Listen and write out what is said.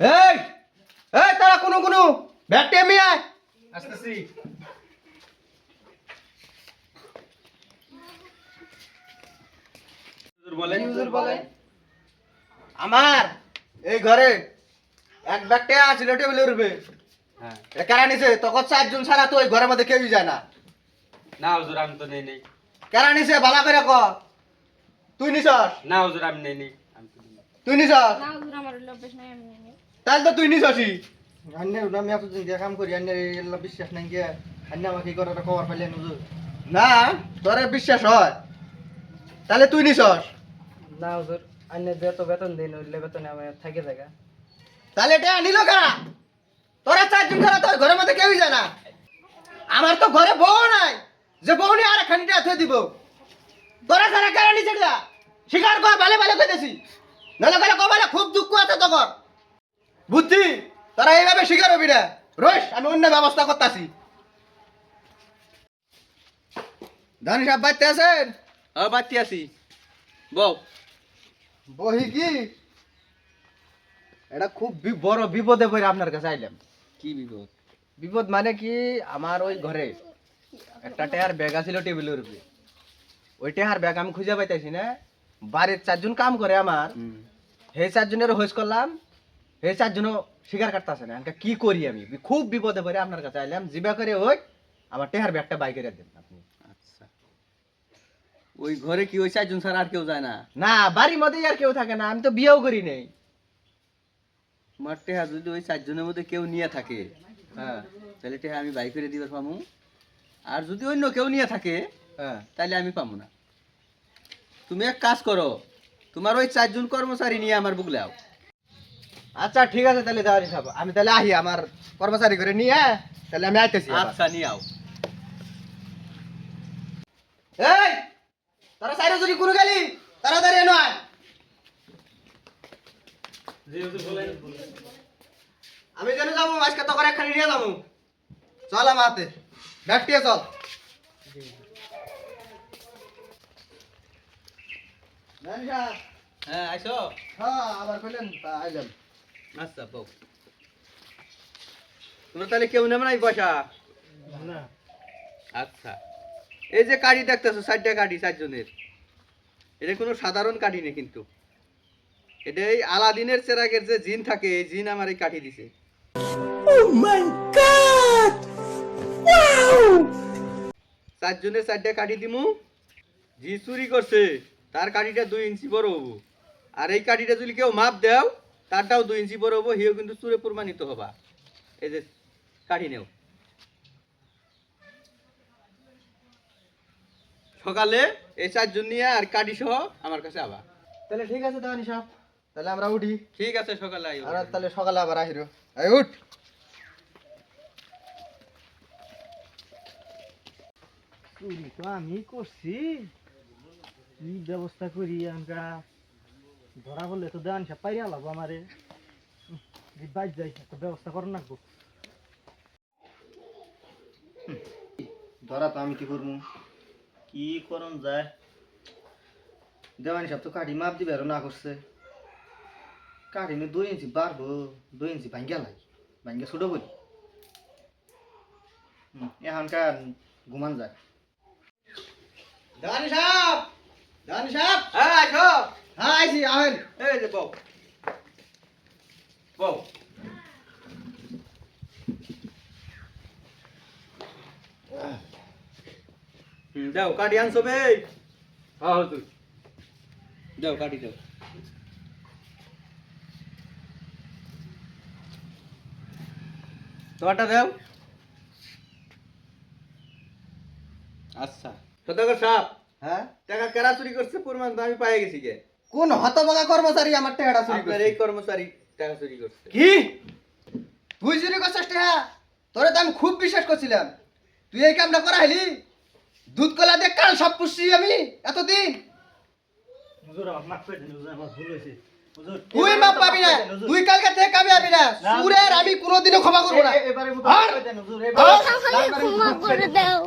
এই এই তারা কোনো কোনো ব্যাগটা এমনি আয়। আসতেছি। আমার এই ঘরে এক ব্যাগটা আছিল টেবিলের উপরে হ্যাঁ। কারা নিছে? তখন চারজন ছাড়া তো ওই ঘরের মধ্যে কেউই যায় না। না হুজুর আমি তো নেই নেই। কারা নিছে? ভালো করে ক। তুই নিছস? না হুজুর আমি নেই নেই। আমি। তুই নিছস? না হুজুর আমার ওই অভ্যাস নাই আমি। তাহলে তো তুই নিছসই আন্নে আমি এতদিন দিয়ে কাম করি আন্নে এগুলো বিশ্বাস নাই গিয়া আন্নে আমাকে করে খবর পাইলেন হুজুর না তোরে বিশ্বাস হয়। তাহলে তুই নিছস না হুজুর আইনে যত বেতন দিন ওইলে বেতনে আমার থাকে জায়গা। তাহলে এটা নিল কারা? তোরা চারজন ছাড়া তোর ঘরের মধ্যে কেউই যায় না। আমার তো ঘরে বউ নাই যে বউ নিয়ে আর খানিটা থয়ে দিব। তোরা ছাড়া কারা নিচে স্বীকার কর ভালো ভালো কইতেছি। নাহলে গেলে কবালে খুব দুঃখ আছে তখন। বুদ্ধি তোরা এইভাবে স্বীকার হবি না। রোশ আমি অন্য ব্যবস্থা করতেছি। ধনী সাহেব বাড়তে আছেন? ও বাতি আছি। বউ বহি কি? এটা খুব বড় বিপদে পড়ে আপনার কাছে আইলাম। কি বিপদ? বিপদ মানে কি? আমার ওই ঘরে একটা টেহার ব্যাগ আছিল টেবিলের উপরে। ওই টেহার ব্যাগ আমি খুঁজে পাইতেছি না। বাড়ির চারজন কাম করে আমার। সেই চারজনের হোস করলাম। সেই চারজনও শিকার কাটতেছে না। আমাকে কি করি আমি? খুব বিপদে পড়ে আপনার কাছে আইলাম জিবা করে ওই আমার টেহার ব্যাগটা বাই করে দেন আপনি। আচ্ছা। ওই ঘরে কি ওই চারজন ছাড়া আর কেউ যায় না? না বাড়ির মধ্যেই আর কেউ থাকে না আমি তো বিয়েও করি নেই। তোমার টেহা যদি ওই চারজনের মধ্যে কেউ নিয়ে থাকে হ্যাঁ। তাহলে টেহা আমি বাই করে দিবার পামু। আর যদি অন্য কেউ নিয়ে থাকে হ্যাঁ। তাহলে আমি পাবো না। তুমি এক কাজ করো তোমার ওই চারজন কর্মচারী নিয়ে আমার বুকলাও আচ্ছা ঠিক আছে তাহলে দেওয়ারি সাহেব আমি তাহলে আহি আমার কর্মচারী করে নিয়ে তাহলে আমি আইতেছি। আচ্ছা নিয়ে আও। এই তারা সাইরে যদি কোনো গেলি তাড়াতাড়ি নয় আমি যেন যাব আজকে তো করে একখানি নিয়ে যাব। চল আমার হাতে। ব্যাগটিয়ে চল। হ্যাঁ আইসো। হ্যাঁ আবার কইলেন তা আইলাম। আচ্ছা বউ। তোমরা তাহলে কেউ নেবে নাই পয়সা না। আচ্ছা। এই যে কাঠি দেখতেছো চারটা কাঠি চারজনের। এটা কোনো সাধারণ কাঠি নেই কিন্তু। এটা এই আলাদিনের চেরাগের যে জিন থাকে এই জিন আমার এই কাঠি দিছে। চারজনের চারটা কাঠি দিমু। জি চুরি করছে। তার কাঠিটা দুই ইঞ্চি বড় হব। আর এই কাঠিটা যদি কেউ মাপ দেও তারটাও দুই ইঞ্চি বড় হব হিও কিন্তু চুরে প্রমাণিত হবা। এই যে কাঠি নেও। সকালে এই চারজন নিয়ে আর কাঠি সহ আমার কাছে আবার তাহলে ঠিক আছে দানি সাহেব তাহলে আমরা উঠি। ঠিক আছে সকালে আইও। আর তাহলে সকালে আবার আহিরো এই উঠ। চুরি তো আমি করছি। কি ব্যবস্থা করি আমরা? ধরা বললে তো দেওয়ান সব পাইয়া লাভ আমারে। বাইর যাই একটা ব্যবস্থা করো না ধরা তো আমি কি করব কি করন যায়? দেওয়ানি সাহেব তো কাঠি মাপ দিবে আর না করছে। কাঠি নে দুই ইঞ্চি বাড়বো দুই ইঞ্চি ভাঙ্গা লাগে ভাঙ্গা ছোট বলি এখনকার ঘুমান যায়। দেওয়ানি সাহেব দেওয়ানি সাহেব হ্যাঁ আইছি আহেন এই যে বউ বউ হুম, যাও কাটি আনছো বে হ্যাঁ হুজুর যাও কাটি যাও তোমারটা দাও আচ্ছা সদাগর সাহেব হ্যাঁ টাকা কেরা চুরি করছে প্রমাণ তো আমি পাই গেছি গে কোন হতবাগা কর্মচারী আমার টেহাটা চুরি করছে এই কর্মচারী টাকা চুরি করছে। কি? তুই চুরি করছিস টেহা তোরে তো আমি খুব বিশ্বাস করছিলাম। তুই এই কামটা করা হলি দুধ কলা দিয়ে কাল সব পুষছি আমি এতদিন। হুজুর আমার মাফ করে দিন হুজুর আমার ভুল হয়েছে। তুই মাপ পাবি না। তুই কালকে থেকে কামে আবি না। সুরের আমি কোনোদিনও ক্ষমা করব না। এবারে ক্ষমা করে দাও।